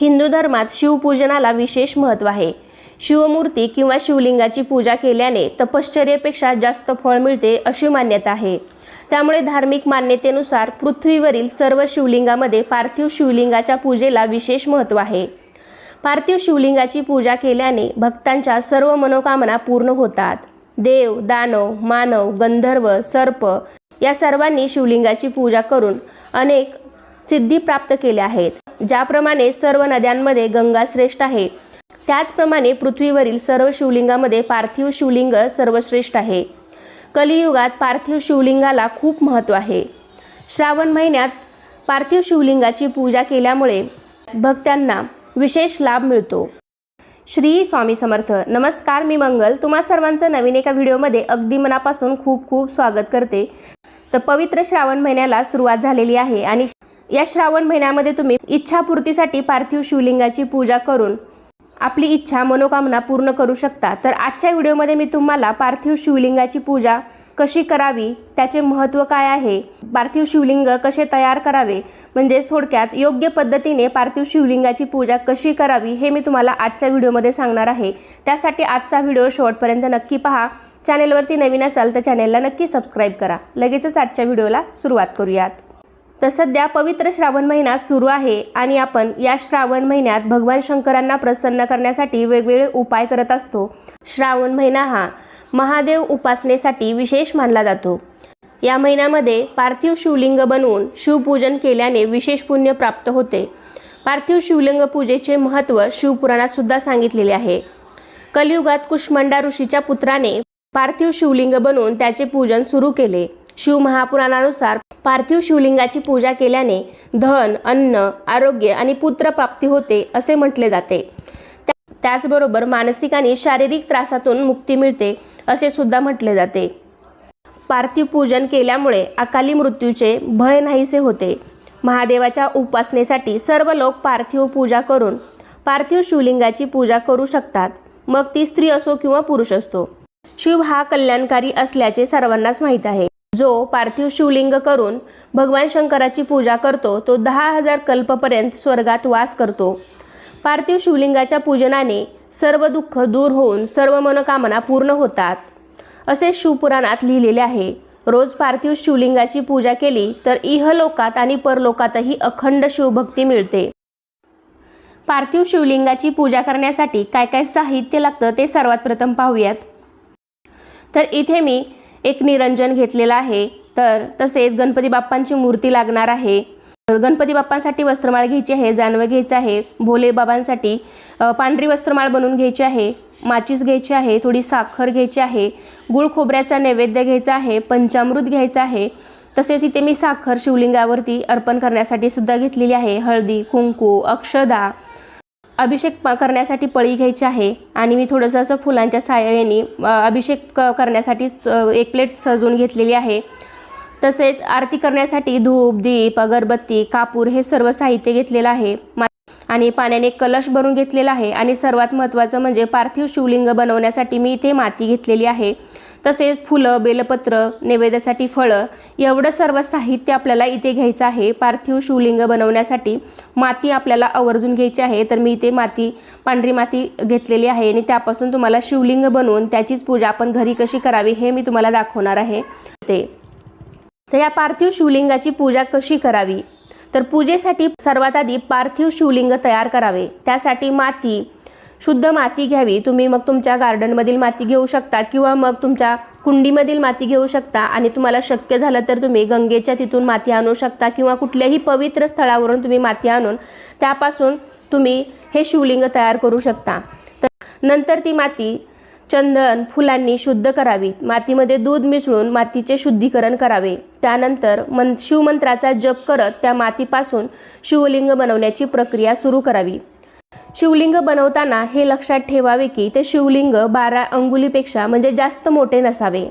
हिंदू धर्मात शिवपूजनाला विशेष महत्त्व आहे. शिवमूर्ती किंवा शिवलिंगाची पूजा केल्याने तपश्चर्येपेक्षा जास्त फळ मिळते अशी मान्यता आहे. त्यामुळे धार्मिक मान्यतेनुसार पृथ्वीवरील सर्व शिवलिंगामध्ये पार्थिव शिवलिंगाच्या पूजेला विशेष महत्त्व आहे. पार्थिव शिवलिंगाची पूजा केल्याने भक्तांच्या सर्व मनोकामना पूर्ण होतात. देव दानव मानव गंधर्व सर्प या सर्वांनी शिवलिंगाची पूजा करून अनेक सिद्धी प्राप्त केल्या आहेत. ज्याप्रमाणे सर्व नद्यांमध्ये गंगा श्रेष्ठ आहे. त्याचप्रमाणे पृथ्वीवरील सर्व शिवलिंगामध्ये पार्थिव शिवलिंग सर्वश्रेष्ठ आहे. कलियुगात पार्थिव शिवलिंगाला खूप महत्त्व आहे. श्रावण महिन्यात पार्थिव शिवलिंगाची पूजा केल्यामुळे भक्तांना विशेष लाभ मिळतो. श्री स्वामी समर्थ. नमस्कार मी मंगल. तुम्हा सर्वांचं नवीन एका व्हिडिओमध्ये अगदी मनापासून खूप खूप स्वागत करते. तर पवित्र श्रावण महिन्याला सुरुवात झालेली आहे आणि या श्रावण महिन्यामध्ये तुम्ही इच्छापूर्तीसाठी पार्थिव शिवलिंगाची पूजा करून आपली इच्छा मनोकामना पूर्ण करू शकता. तर आजच्या व्हिडिओमध्ये मी तुम्हाला पार्थिव शिवलिंगाची पूजा कशी करावी त्याचे महत्त्व काय आहे पार्थिव शिवलिंग कसे तयार करावे म्हणजेच थोडक्यात योग्य पद्धतीने पार्थिव शिवलिंगाची पूजा कशी करावी हे मी तुम्हाला आजच्या व्हिडिओमध्ये सांगणार आहे. त्यासाठी आजचा व्हिडिओ शेवटपर्यंत नक्की पहा. चॅनेलवरती नवीन असाल तर चॅनेलला नक्की सबस्क्राईब करा. लगेचच आजच्या व्हिडिओला सुरुवात करूयात. तर सध्या पवित्र श्रावण महिना सुरू आहे आणि आपण या श्रावण महिन्यात भगवान शंकरांना प्रसन्न करण्यासाठी वेगवेगळे उपाय करत असतो. श्रावण महिना हा महादेव उपासनेसाठी विशेष मानला जातो. या महिन्यामध्ये पार्थिव शिवलिंग बनवून शिवपूजन केल्याने विशेष पुण्य प्राप्त होते. पार्थिव शिवलिंग पूजेचे महत्त्व शिवपुराणात सुद्धा सांगितलेले आहे. कलियुगात कुष्मंडा ऋषीच्या पुत्राने पार्थिव शिवलिंग बनवून त्याचे पूजन सुरू केले. शिव महापुराणानुसार पार्थिव शिवलिंगाची पूजा केल्याने धन अन्न आरोग्य आणि पुत्रप्राप्ती होते असे म्हटले जाते. त्याचबरोबर मानसिक आणि शारीरिक त्रासातून मुक्ती मिळते असे सुद्धा म्हटले जाते. पार्थिव पूजन केल्यामुळे अकाली मृत्यूचे भय नाहीसे होते. महादेवाच्या उपासनेसाठी सर्व लोक पार्थिव पूजा करून पार्थिव शिवलिंगाची पूजा करू शकतात. मग ती स्त्री असो किंवा पुरुष असतो. शिव हा कल्याणकारी असल्याचे सर्वांनाच माहीत आहे. जो पार्थिव शिवलिंग करून भगवान शंकराची पूजा करतो तो दहा हजार कल्पपर्यंत स्वर्गात वास करतो. पार्थिव शिवलिंगाच्या पूजनाने सर्व दुःख दूर होऊन सर्व मनोकामना पूर्ण होतात. असे शिवपुराणात लिहिलेले आहे रोज पार्थिव शिवलिंगाची पूजा केली तर इहलोकात आणि परलोकातही अखंड शिवभक्ती मिळते. पार्थिव शिवलिंगाची पूजा करण्यासाठी काय काय साहित्य लागतं ते सर्वात प्रथम पाहूयात. तर इथे मी एक निरंजन घेतलेलं आहे. तर तसेच गणपती बाप्पांची मूर्ती लागणार आहे. गणपती बाप्पांसाठी वस्त्रमाळ घ्यायची आहे जानवं घ्यायचं आहे भोले बाबांसाठी पांढरी वस्त्रमाळ बनवून घ्यायची आहे माचीस घ्यायची आहे थोडी साखर घ्यायची आहे गुळ खोबऱ्याचा नैवेद्य घ्यायचा आहे पंचामृत घ्यायचं आहे. तसेच इथे मी साखर शिवलिंगावरती अर्पण करण्यासाठी सुद्धा घेतलेली आहे हळदी कुंकू अक्षदा अभिषेक करण्यासाठी पळी घ्यायची आहे. आणि मी थोडंसं असं फुलांच्या साहाय्याने अभिषेक क- करण्यासाठी एक प्लेट सजवून घेतलेली आहे. तसेच आरती करण्यासाठी धूप दीप अगरबत्ती कापूर हे सर्व साहित्य घेतलेलं आहे. मा- आणि पाण्याने कलश भरून घेतलेला आहे. आणि सर्वात महत्त्वाचं म्हणजे पार्थिव शिवलिंग बनवण्यासाठी मी इथे माती घेतलेली आहे. तसेच फुलं बेलपत्र नैवेद्यासाठी फळं एवढं सर्व साहित्य आपल्याला इथे घ्यायचं आहे. पार्थिव शिवलिंग बनवण्यासाठी माती आपल्याला आवर्जून घ्यायची आहे. तर मी इथे माती पांढरी माती घेतलेली आहे आणि त्यापासून तुम्हाला शिवलिंग बनवून त्याचीच पूजा आपण घरी कशी करावी हे मी तुम्हाला दाखवणार आहे. ते. तर या पार्थिव शिवलिंगाची पूजा कशी करावी? तर पूजेसाठी सर्वात आधी पार्थिव शिवलिंग तयार करावे. त्यासाठी माती शुद्ध माती घ्यावी. तुम्ही मग तुमच्या गार्डनमधील माती घेऊ शकता किंवा मग तुमच्या कुंडीमधील माती घेऊ शकता आणि तुम्हाला शक्य झालं तर तुम्ही गंगेच्या तिथून माती आणू शकता किंवा कुठल्याही पवित्र स्थळावरून तुम्ही माती आणून त्यापासून तुम्ही हे शिवलिंग तयार करू शकता. तर नंतर ती माती चंदन फुलांनी शुद्ध करावी. मातीमध्ये दूध मिसळून मातीचे शुद्धीकरण करावे. त्यानंतर मन शिवमंत्राचा जप करत त्या मातीपासून शिवलिंग बनवण्याची प्रक्रिया सुरू करावी. शिवलिंग बनवताना हे लक्षात ठेवावे की ते शिवलिंग बारा अंगुलीपेक्षा म्हणजे जास्त मोठे नसावे.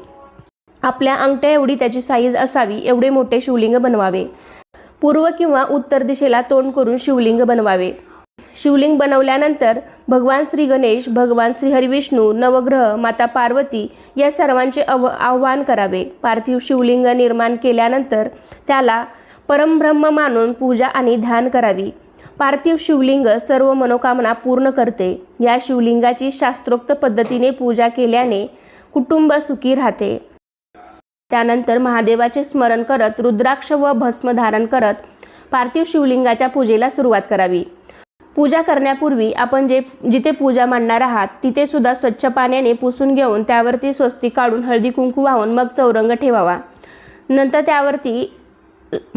आपल्या अंगठ्या एवढी त्याची साईज असावी एवढे मोठे शिवलिंग बनवावे. पूर्व किंवा उत्तर दिशेला तोंड करून शिवलिंग बनवावे. शिवलिंग बनवल्यानंतर भगवान श्री गणेश भगवान श्री हरिविष्णू नवग्रह माता पार्वती या सर्वांचे अव आव्हान करावे. पार्थिव शिवलिंग निर्माण केल्यानंतर त्याला परमब्रह्म मानून पूजा आणि ध्यान करावी. पार्थिव शिवलिंग सर्व मनोकामना पूर्ण करते. या शिवलिंगाची शास्त्रोक्त पद्धतीने पूजा केल्याने कुटुंब सुखी राहते. त्यानंतर महादेवाचे स्मरण करत रुद्राक्ष व भस्म धारण करत पार्थिव शिवलिंगाच्या पूजेला सुरुवात करावी. पूजा करण्यापूर्वी आपण जे जिथे पूजा मांडणार आहात तिथे सुद्धा स्वच्छ पाण्याने पुसून घेऊन त्यावरती स्वस्ती काढून हळदी कुंकू वाहून मग चौरंग ठेवावा. नंतर त्यावरती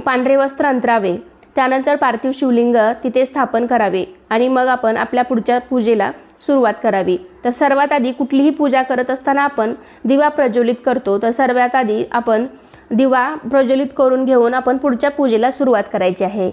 पांढरे वस्त्र अंतरावे. त्यानंतर पार्थिव शिवलिंग तिथे स्थापन करावे आणि मग आपण आपल्या पुढच्या पूजेला सुरुवात करावी. तर सर्वात आधी कुठलीही पूजा करत असताना आपण दिवा प्रज्वलित करतो. तर सर्वात आधी आपण दिवा प्रज्वलित करून घेऊन आपण पुढच्या पूजेला सुरुवात करायची आहे.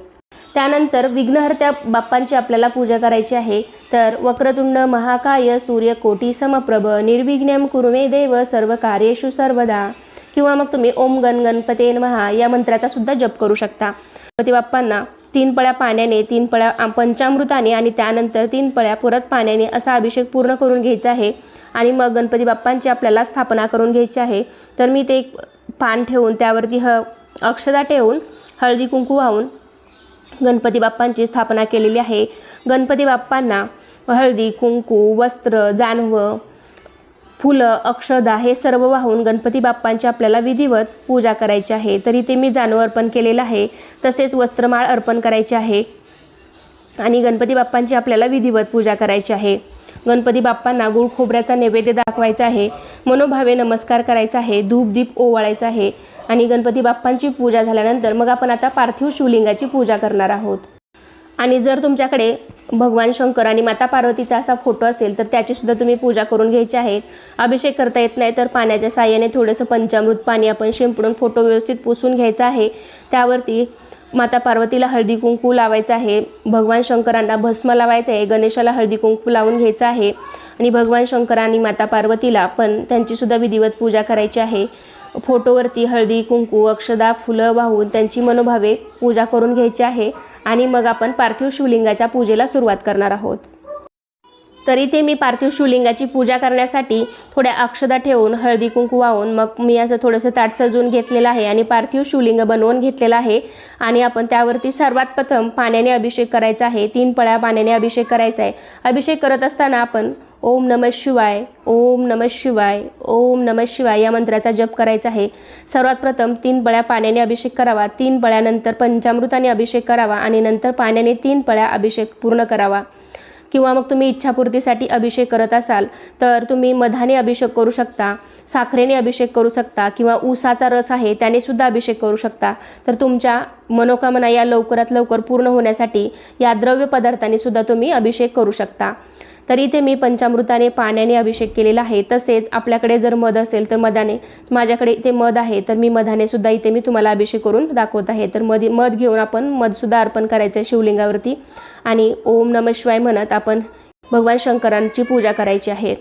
त्यानंतर विघ्नहर्त्या बाप्पांची आपल्याला पूजा करायची आहे. तर वक्रतुंड महाकाय सूर्य कोटी समप्रभ निर्विघ्नम कुरुमे देव सर्व कार्येषु सर्वदा. किंवा मग तुम्ही ओम गण गणपते महा या मंत्राचा सुद्धा जप करू शकता. गणपती बाप्पांना तीन पळ्या पाण्याने तीन पळ्या पंचामृताने आणि त्यानंतर तीन पळ्या परत पाण्याने असा अभिषेक पूर्ण करून घ्यायचा आहे. आणि मग गणपती बाप्पांची आपल्याला स्थापना करून घ्यायची आहे. तर मी ते एक पान ठेवून त्यावरती ह अक्षदा ठेवून हळदी कुंकू वाहून गणपती बाप्पांची स्थापना केलेली आहे. गणपती बाप्पांना हळदी कुंकू वस्त्र जानवं फुलं अक्षदा हे सर्व वाहून गणपती बाप्पांची आपल्याला विधिवत पूजा करायची आहे. तरी ते मी जानवं अर्पण केलेलं आहे. तसेच वस्त्रमाळ अर्पण करायचे आहे. आणि गणपती बाप्पांची आपल्याला विधिवत पूजा करायची आहे. गणपती बाप्पांना गुळ खोबऱ्याचा नैवेद्य दाखवायचा आहे. मनोभावे नमस्कार करायचा आहे. धूप दीप ओवाळायचा आहे. आणि गणपती बाप्पांची पूजा झाल्यानंतर मग आपण आता पार्थिव शिवलिंगाची पूजा करणार आहोत. आणि जर तुमच्याकडे भगवान शंकर आणि माता पार्वतीचा असा फोटो असेल तर त्याचीसुद्धा तुम्ही पूजा करून घ्यायची आहे. अभिषेक करता येत नाही तर पाण्याच्या साह्याने थोडंसं पंचामृत पाणी आपण शिंपडून फोटो व्यवस्थित पुसून घ्यायचा आहे. त्यावरती माता पार्वतीला हळदी कुंकू लावायचं आहे. भगवान शंकरांना भस्म लावायचं आहे. गणेशाला हळदी कुंकू लावून घ्यायचं आहे. आणि भगवान शंकर आणि माता पार्वतीला पण त्यांचीसुद्धा विधिवत पूजा करायची आहे. फोटोवरती हळदी कुंकू अक्षदा फुलं वाहून त्यांची मनोभावे पूजा करून घ्यायची आहे आणि मग आपण पार्थिव शिवलिंगाच्या पूजेला सुरुवात करणार आहोत. तरी ते मी पार्थिव शिवलिंगाची पूजा करण्यासाठी थोड्या अक्षदा ठेवून हळदी कुंकू वाहून मग मी असं थोडंसं ताट सजवून घेतलेलं आहे आणि पार्थिव शिवलिंग बनवून घेतलेलं आहे आणि आपण त्यावरती सर्वात प्रथम पाण्याने अभिषेक करायचा आहे. तीन पळ्या पाण्याने अभिषेक करायचा आहे. अभिषेक करत असताना आपण ओम नमः शिवाय ओम नमः शिवाय ओम नमः शिवाय या मंत्राचा जप करायचा आहे. सर्वात प्रथम तीन पळ्या पाण्याने अभिषेक करावा. तीन पळ्यानंतर पंचामृताने अभिषेक करावा आणि नंतर पाण्याने तीन पळ्या अभिषेक पूर्ण करावा. किंवा मग तुम्ही इच्छापूर्तीसाठी अभिषेक करत असाल तर तुम्ही मधाने अभिषेक करू शकता साखरेने अभिषेक करू शकता किंवा ऊसाचा रस आहे त्याने सुद्धा अभिषेक करू शकता. तर तुमच्या मनोकामना या लवकरात लवकर पूर्ण होण्यासाठी या द्रव्य पदार्थाने सुद्धा तुम्ही अभिषेक करू शकता. तर इथे मी पंचामृताने पाण्याने अभिषेक केलेला आहे. तसेच आपल्याकडे जर मध असेल तर मधाने माझ्याकडे इथे मध आहे तर मी मधाने सुद्धा इथे मी तुम्हाला अभिषेक करून दाखवत आहे. तर मध मध घेऊन आपण मधसुद्धा अर्पण करायचं आहे शिवलिंगावरती. आणि ओम नम शिवाय म्हणत आपण भगवान शंकरांची पूजा करायची आहे.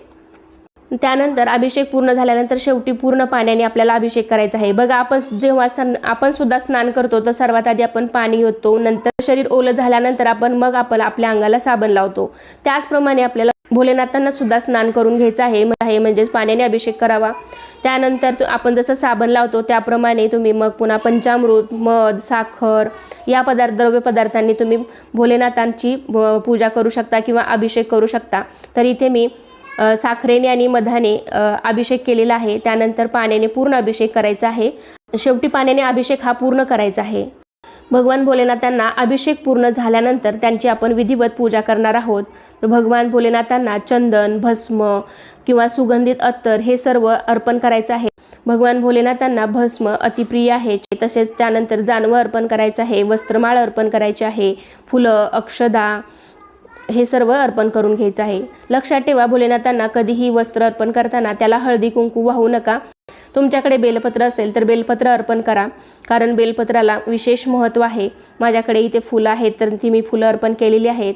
त्यानंतर अभिषेक पूर्ण झाल्यानंतर शेवटी पूर्ण पाण्याने आपल्याला अभिषेक करायचा आहे. बघा आपण जेव्हा सन आपण सुद्धा स्नान करतो तर सर्वात आधी आपण पाणी होतो नंतर शरीर ओलं झाल्यानंतर आपण मग आपण आपल्या अंगाला साबण लावतो. त्याचप्रमाणे आपल्याला भोलेनाथांना सुद्धा स्नान करून घ्यायचं आहे. आहे म्हणजेच पाण्याने अभिषेक करावा. त्यानंतर आपण जसं साबण लावतो त्याप्रमाणे तुम्ही मग पुन्हा पंचामृत मध साखर या पदार्थ द्रव्य पदार्थांनी तुम्ही भोलेनाथांची पूजा करू शकता किंवा अभिषेक करू शकता. तर इथे मी साखरेने आणि मधाने अभिषेक केलेला आहे. त्यानंतर पाण्याने पूर्ण अभिषेक करायचा आहे. शेवटी पाण्याने अभिषेक हा पूर्ण करायचा आहे. भगवान भोलेनाथांना अभिषेक पूर्ण झाल्यानंतर त्यांची आपण विधिवत पूजा करणार आहोत. तर भगवान भोलेनाथांना चंदन भस्म किंवा सुगंधित अत्तर हे सर्व अर्पण करायचं आहे. भगवान भोलेनाथांना भस्म अतिप्रिय आहे. तसेच त्यानंतर जानवं अर्पण करायचं आहे. वस्त्रमाळ अर्पण करायचे आहे. फुलं अक्षदा हे सर्व अर्पण करून घ्यायचं आहे. लक्षात ठेवा भोलेनाथांना कधीही वस्त्र अर्पण करताना त्याला हळदी कुंकू वाहू नका. तुमच्याकडे बेलपत्र असेल तर बेलपत्र अर्पण करा कारण बेलपत्राला विशेष महत्त्व आहे. माझ्याकडे इथे फुलं आहेत तर ती मी फुलं अर्पण केलेली आहेत.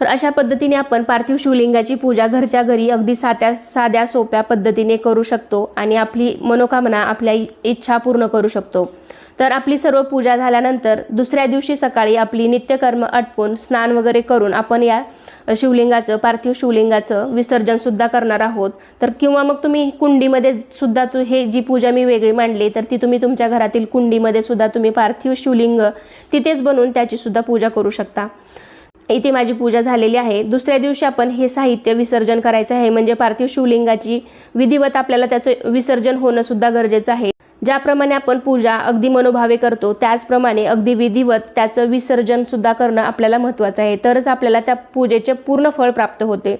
तर अशा पद्धतीने आपण पार्थिव शिवलिंगाची पूजा घरच्या घरी अगदी साध्या साध्या सोप्या पद्धतीने करू शकतो आणि आपली मनोकामना आपल्या इ- इच्छा पूर्ण करू शकतो. तर आपली सर्व पूजा झाल्यानंतर दुसऱ्या दिवशी सकाळी आपली नित्यकर्म आटपून स्नान वगैरे करून आपण या शिवलिंगाचं पार्थिव शिवलिंगाचं विसर्जनसुद्धा करणार आहोत. तर किंवा मग तुम्ही कुंडीमध्ये सुद्धा तू हे जी पूजा मी वेगळी मांडली तर ती तुम्ही तुमच्या घरातील कुंडीमध्ये सुद्धा तुम्ही पार्थिव शिवलिंग तिथेच बनवून त्याची सुद्धा पूजा करू शकता. इथे माझी पूजा झालेली आहे. दुसऱ्या दिवशी आपण हे साहित्य विसर्जन करायचं आहे. म्हणजे पार्थिव शिवलिंगाची विधिवत आपल्याला त्याचं विसर्जन होणं सुद्धा गरजेचं आहे. ज्याप्रमाणे आपण पूजा अगदी मनोभावे करतो त्याचप्रमाणे अगदी विधिवत त्याचं विसर्जन सुद्धा करणं आपल्याला महत्त्वाचं आहे. तरच आपल्याला त्या पूजेचे पूर्ण फळ प्राप्त होते.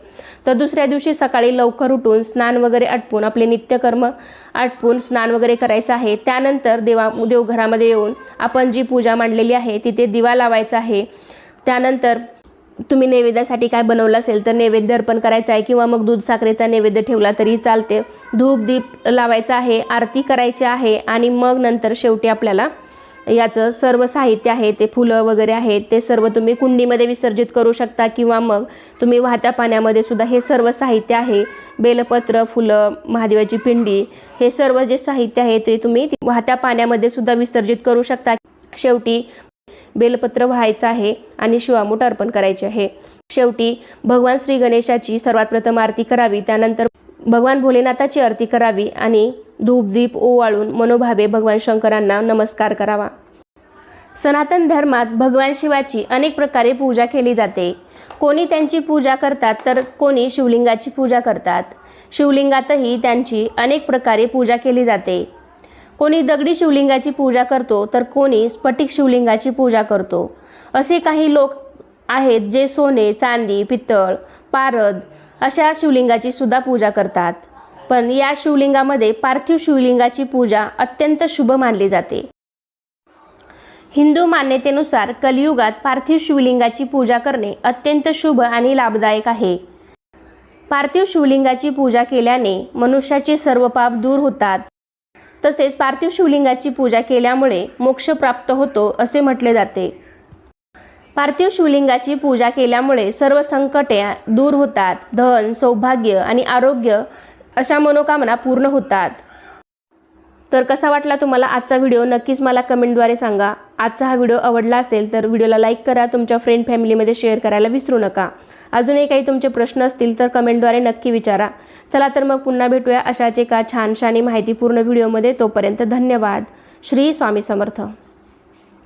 तर दुसऱ्या दिवशी सकाळी लवकर उठून स्नान वगैरे आटपून आपले नित्यकर्म आटपून स्नान वगैरे करायचं आहे. त्यानंतर देवा देवघरामध्ये येऊन आपण जी पूजा मांडलेली आहे तिथे दिवा लावायचा आहे. त्यानंतर तुम्ही नैवेद्यासाठी काय बनवलं असेल तर नैवेद्य अर्पण करायचं आहे किंवा मग दूध साखरेचा नैवेद्य ठेवला तरी चालते. धूप दीप लावायचा आहे आरती करायची आहे आणि मग नंतर शेवटी आपल्याला याचं सर्व साहित्य आहे ते फुलं वगैरे आहेत ते सर्व तुम्ही कुंडीमध्ये विसर्जित करू शकता किंवा मग तुम्ही वाहत्या पाण्यामध्ये सुद्धा हे सर्व साहित्य आहे. बेलपत्र फुलं महादेवाची पिंडी हे सर्व जे साहित्य आहे ते तुम्ही वाहत्या पाण्यामध्ये सुद्धा विसर्जित करू शकता. शेवटी बेलपत्र व्हायचं आहे आणि शिवामूठ अर्पण करायचे आहे. शेवटी भगवान श्री गणेशाची सर्वात प्रथम आरती करावी त्यानंतर भगवान भोलेनाथाची आरती करावी आणि धूप दीप ओवाळून मनोभावे भगवान शंकरांना नमस्कार करावा. सनातन धर्मात भगवान शिवाची अनेक प्रकारे पूजा केली जाते. कोणी त्यांची पूजा करतात तर कोणी शिवलिंगाची पूजा करतात. शिवलिंगातही त्यांची अनेक प्रकारे पूजा केली जाते. कोणी दगडी शिवलिंगाची पूजा करतो तर कोणी स्फटिक शिवलिंगाची पूजा करतो. असे काही लोक आहेत जे सोने चांदी पितळ पारद अशा शिवलिंगाची सुद्धा पूजा करतात. पण या शिवलिंगामध्ये पार्थिव शिवलिंगाची पूजा अत्यंत शुभ मानली जाते. हिंदू मान्यतेनुसार कलियुगात पार्थिव शिवलिंगाची पूजा करणे अत्यंत शुभ आणि लाभदायक आहे. पार्थिव शिवलिंगाची पूजा केल्याने मनुष्याचे सर्व पाप दूर होतात. तसेच पार्थिव शिवलिंगाची पूजा केल्यामुळे मोक्ष प्राप्त होतो असे म्हटले जाते. पार्थिव शिवलिंगाची पूजा केल्यामुळे सर्व संकटे दूर होतात. धन सौभाग्य आणि आरोग्य अशा मनोकामना पूर्ण होतात. तर कसा वाटला तुम्हाला आजचा व्हिडिओ? नक्कीच मला कमेंटद्वारे सांगा. आजचा हा व्हिडिओ आवडला असेल तर व्हिडिओला लाईक करा. तुमच्या फ्रेंड फॅमिलीमध्ये शेअर करायला विसरू नका. अजूनही काही तुमचे प्रश्न असतील तर कमेंटद्वारे नक्की विचारा. चला तर मग पुन्हा भेटूया अशाच एका छानशानी माहितीपूर्ण व्हिडिओमध्ये. तोपर्यंत धन्यवाद. श्री स्वामी समर्थ.